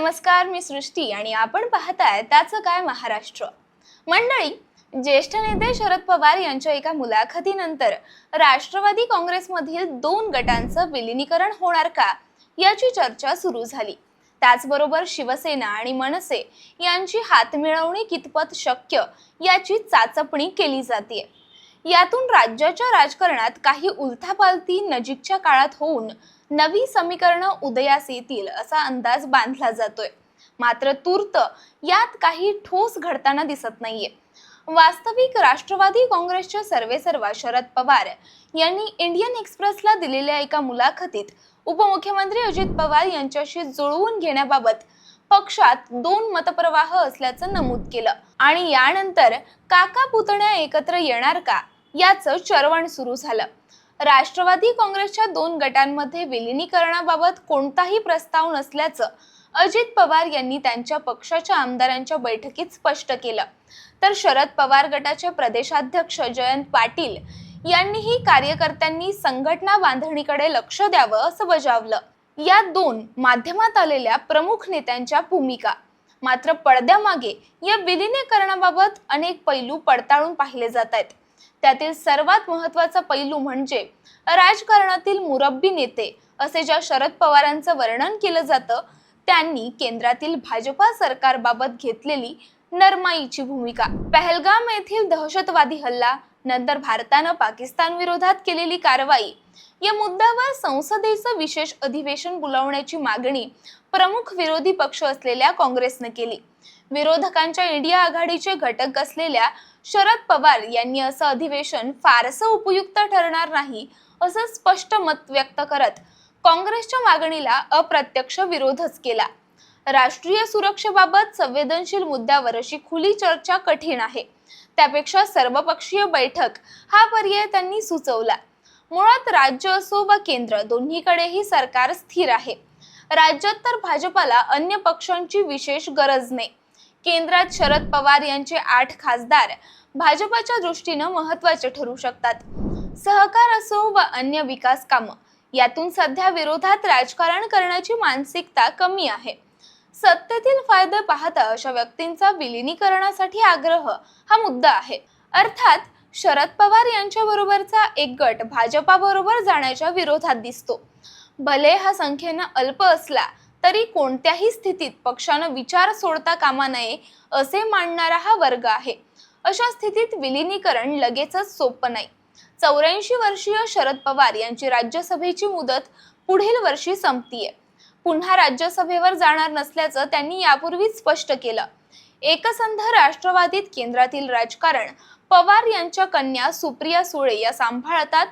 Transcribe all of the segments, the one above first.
नमस्कार मी सृष्टी आणि आपण पाहताय त्याचं काय महाराष्ट्र. मंडळी ज्येष्ठ नेते शरद पवार यांच्या एका मुलाखतीनंतर राष्ट्रवादी काँग्रेसमधील दोन गटांचं विलिनीकरण होणार का याची चर्चा सुरू झाली. त्याचबरोबर शिवसेना आणि मनसे यांची हातमिळवणी कितपत शक्य याची चाचपणी केली जाते यातून राज्याच्या राजकारणात काही उलथापालथी नजीकच्या काळात होऊन नवी समीकरणं उदयास येतील असा अंदाज बांधला जातोय. मात्र तूर्त यात काही ठोस घडताना दिसत नाहीये. वास्तविक राष्ट्रवादी काँग्रेसच्या सर्वेसर्वा शरद पवार यांनी इंडियन एक्सप्रेसला दिलेल्या एका मुलाखतीत उपमुख्यमंत्री अजित पवार यांच्याशी जुळवून घेण्याबाबत पक्षात दोन मतप्रवाह असल्याचं नमूद केलं. आणि यानंतर काका पुतण्या एकत्र येणार का? याचं चरवण सुरू झालं. राष्ट्रवादी काँग्रेसच्या दोन गटांमध्ये विलिनीकरणाबाबत कोणताही प्रस्ताव नसल्याचं अजित पवार यांनी त्यांच्या पक्षाच्या आमदारांच्या बैठकीत स्पष्ट केलं. तर शरद पवार गटाचे प्रदेशाध्यक्ष जयंत पाटील यांनीही कार्यकर्त्यांनी संघटना बांधणीकडे लक्ष द्यावं असं बजावलं. या दोन माध्यमात आलेल्या प्रमुख नेत्यांच्या भूमिका. मात्र पडद्यामागे या विलिनीकरणाबाबत अनेक पैलू पडताळून पाहिले जात आहेत. त्यातील सर्वात महत्त्वाचा पैलू म्हणजे राजकारणातील मुरब्बी नेते असे ज्या शरद पवारांचं वर्णन केलं जातं त्यांनी केंद्रातील भाजपा सरकारबाबत घेतलेली नरमाईची भूमिका. पहलगाम येथील दहशतवादी हल्ला नंतर भारतानं पाकिस्तान विरोधात केलेली कारवाई. या मुद्द्यावर संसदेचं विशेष अधिवेशन बोलावण्याची मागणी प्रमुख विरोधी पक्ष असलेल्या काँग्रेसनं केली. विरोधकांच्या इंडिया आघाडीचे घटक असलेल्या शरद पवार यांनी असं अधिवेशन फारसं उपयुक्त ठरणार नाही असं स्पष्ट मत व्यक्त करत काँग्रेसच्या मागणीला अप्रत्यक्ष विरोधच केला. राष्ट्रीय सुरक्षेबाबत संवेदनशील मुद्द्यावर अशी खुली चर्चा कठीण आहे. त्यापेक्षा सर्वपक्षीय बैठक हा पर्याय त्यांनी सुचवला. मुळात राज्य असो वा केंद्र दोन्हीकडेही सरकार स्थिर आहे. राज्यात तर भाजपाला अन्य पक्षांची विशेष गरज नाही. केंद्रात शरद पवार यांचे आठ खासदार भाजपाच्या दृष्टीनं महत्त्वाचे ठरू शकतात. सहकार असो व अन्य विकास कामं यातून सध्या विरोधात राजकारण करण्याची मानसिकता कमी आहे. सत्तेतील फायदे पाहता अशा व्यक्तींचा विलिनीकरणासाठी आग्रह हा मुद्दा आहे. अर्थात शरद पवार यांच्या बरोबरचा एक गट भाजपा बरोबर जाण्याच्या विरोधात दिसतो. भले हा संख्येनं अल्प असला तरी कोणत्याही स्थितीत पक्षानं विचार सोडता कामा नये असे मांडणारा हा वर्ग आहे. अशा स्थितीत विलिनीकरण लगेचच सोपं नाही. चौऱ्याऐंशी वर्षीय शरद पवार यांची राज्यसभेची मुदत पुढील वर्षी संपतीये. पुन्हा राज्यसभेवर जाणार नसल्याचं त्यांनी यापूर्वीच स्पष्ट केलं. एकसंध राष्ट्रवादीत केंद्रातील राजकारण पवार यांच्या कन्या सुप्रिया सुळे या सांभाळतात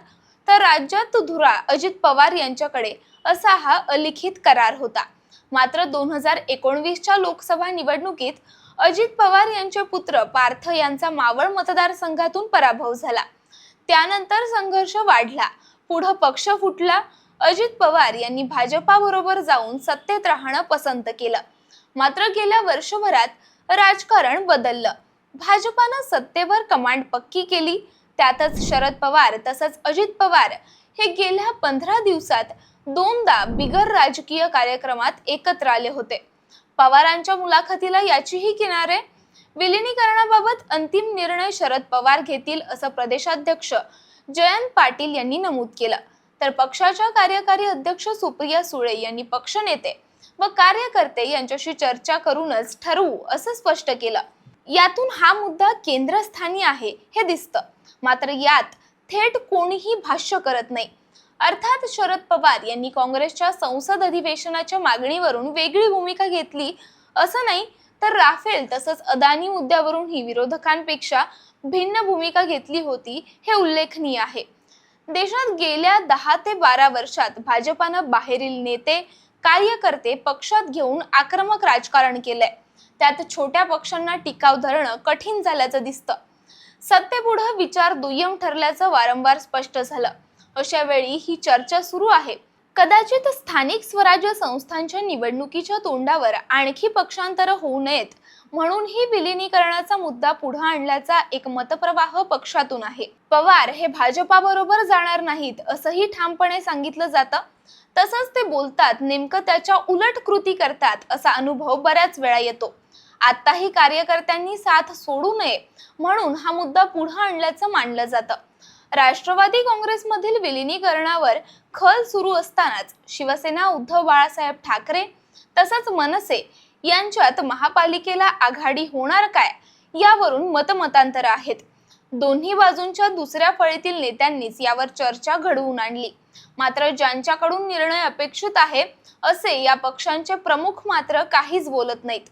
तर राज्यात धुरा अजित पवार यांच्याकडे असा हा अलिखित करार होता. मात्र दोन हजार एकोणवीसच्या लोकसभा निवडणुकीत अजित पवार यांचे पुत्र पार्थ यांचा मावळ मतदारसंघातून पराभव झाला. त्यानंतर संघर्ष वाढला. पुढं पक्ष फुटला अजित पवार यांनी भाजपाबरोबर जाऊन सत्तेत राहणं पसंत केलं. मात्र गेल्या वर्षभरात राजकारण बदललं. भाजपानं सत्तेवर कमांड पक्की केली. त्यातच शरद पवार तसंच अजित पवार हे गेल्या पंधरा दिवसात दोनदा बिगर राजकीय कार्यक्रमात एकत्र आले होते. पवारांच्या मुलाखतीला याचीही किनारे. विलिनीकरणाबाबत अंतिम निर्णय शरद पवार घेतील असं प्रदेशाध्यक्ष जयंत पाटील यांनी नमूद केलं. तर पक्षाच्या कार्यकारी अध्यक्ष सुप्रिया सुळे यांनी पक्षनेते व कार्यकर्ते यांच्याशी चर्चा करूनच ठरवू असं स्पष्ट केलं. यातून हा मुद्दा केंद्रस्थानी आहे हे दिसतं. मात्र यात थेट कोणीही भाष्य करत नाही. अर्थात शरद पवार यांनी काँग्रेसच्या संसद अधिवेशनाच्या मागणीवरून वेगळी भूमिका घेतली असं नाही तर राफेल तसंच अदानी मुद्द्यावरूनही विरोधकांपेक्षा भिन्न भूमिका घेतली होती हे उल्लेखनीय आहे. देशात गेल्या दहा ते बारा वर्षात भाजपानं बाहेरील नेते कार्यकर्ते पक्षात घेऊन आक्रमक राजकारण केलंय. त्यात छोट्या पक्षांना टिकाव धरणं कठीण झाल्याचं दिसतं. सत्तेपुढं विचार दुय्यम ठरल्याचं वारंवार स्पष्ट झालं. अशा वेळी ही चर्चा सुरू आहे. कदाचित स्थानिक स्वराज्य संस्थांच्या निवडणुकीच्या तोंडावर आणखी पक्षांतर होऊ नयेत. म्हणून ही विलिनीकरणाचा मुद्दा पुढे आणल्याचा एक मतप्रवाह पक्षातून आहे. पवार हे भाजपाबरोबर जाणार नाहीत असंही ठामपणे सांगितलं जातं. तसंच ते बोलतात नेमकं त्याच्या उलट कृती करतात असा अनुभव बऱ्याच वेळा येतो. आताही कार्यकर्त्यांनी साथ सोडू नये म्हणून हा मुद्दा पुढे आणल्याचं मानलं जातं. राष्ट्रवादी काँग्रेसमधील विलिनीकरणावर खल सुरू असतानाच शिवसेना उद्धव बाळासाहेब ठाकरे तसंच मनसे यांच्यात महापालिकेला आघाडी होणार काय यावरून मतमतांतर आहेत. दोन्ही बाजूंच्या दुसऱ्या फळीतील नेत्यांनीच यावर चर्चा घडवून आणली. मात्र ज्यांच्याकडून निर्णय अपेक्षित आहे असे या पक्षांचे प्रमुख मात्र काहीच बोलत नाहीत.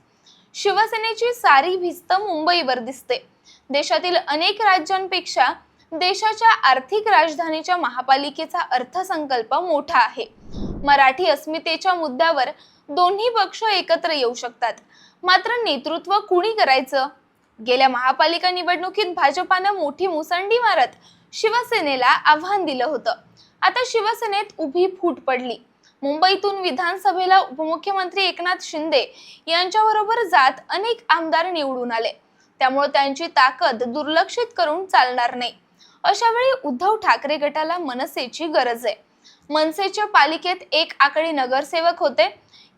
शिवसेनेची सारी भिस्त मुंबईवर दिसते. देशातील अनेक राज्यांपेक्षा देशाच्या आर्थिक राजधानीच्या महापालिकेचा अर्थसंकल्प मोठा आहे. मराठी अस्मितेच्या मुद्द्यावर दोन्ही पक्ष एकत्र येऊ शकतात. मात्र नेतृत्व कुणी करायचं? गेल्या महापालिका निवडणुकीत भाजपानं मोठी मुसंडी मारत शिवसेनेला आव्हान दिलं होतं. आता शिवसेनेत उभी फूट पडली. मुंबईतून विधानसभेला उपमुख्यमंत्री एकनाथ शिंदे यांच्याबरोबर जात अनेक आमदार निवडून आले. त्यामुळे त्यांची ताकद दुर्लक्षित करून चालणार नाही. अशा वेळी उद्धव ठाकरे गटाला मनसेची गरज आहे. मनसेच्या पालिकेत एक आकडे नगरसेवक होते.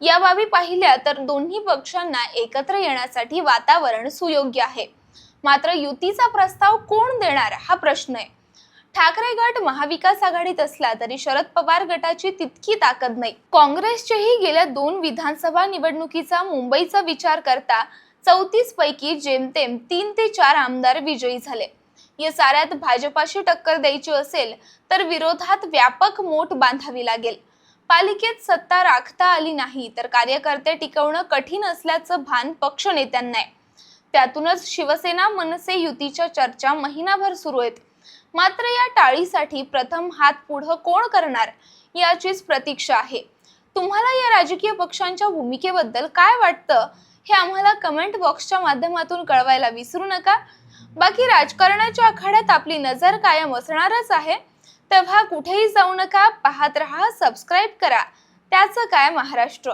या बाबी पाहिल्या तर दोन्ही पक्षांना एकत्र येण्यासाठी वातावरण सुयोग्य आहे. मात्र युतीचा प्रस्ताव कोण देणार हा प्रश्न आहे. ठाकरे गट महाविकास आघाडीत असला तरी शरद पवार गटाची तितकी ताकद नाही. काँग्रेसचेही गेल्या दोन विधानसभा निवडणुकीचा मुंबईचा विचार करता चौतीस पैकी जेमतेम तीन ते चार आमदार विजयी झाले. या साऱ्यात भाजपाशी टक्कर द्यायची असेल तर विरोधात व्यापक मोठ बांधावी लागेल. पालिकेत सत्ता राखता आली नाही तर कार्यकर्ते टिकवणं कठीण असल्याचं भान पक्ष नेत्यांना आहे त्यातूनच शिवसेना मनसे युतीच्या चर्चा महिनाभर सुरू आहेत. मात्र या टाळीसाठी प्रथम हात पुढं कोण करणार याचीच प्रतीक्षा आहे. तुम्हाला या राजकीय पक्षांच्या भूमिकेबद्दल काय वाटतं? हे आम्हाला कमेंट बॉक्सच्या माध्यमातून कळवायला विसरू नका. बाकी राजकारणाच्या आखाड्यात आपली नजर कायम असणारच आहे. तेव्हा कुठेही जाऊ नका पाहत रहा सबस्क्राईब करा. त्याचं काय महाराष्ट्र?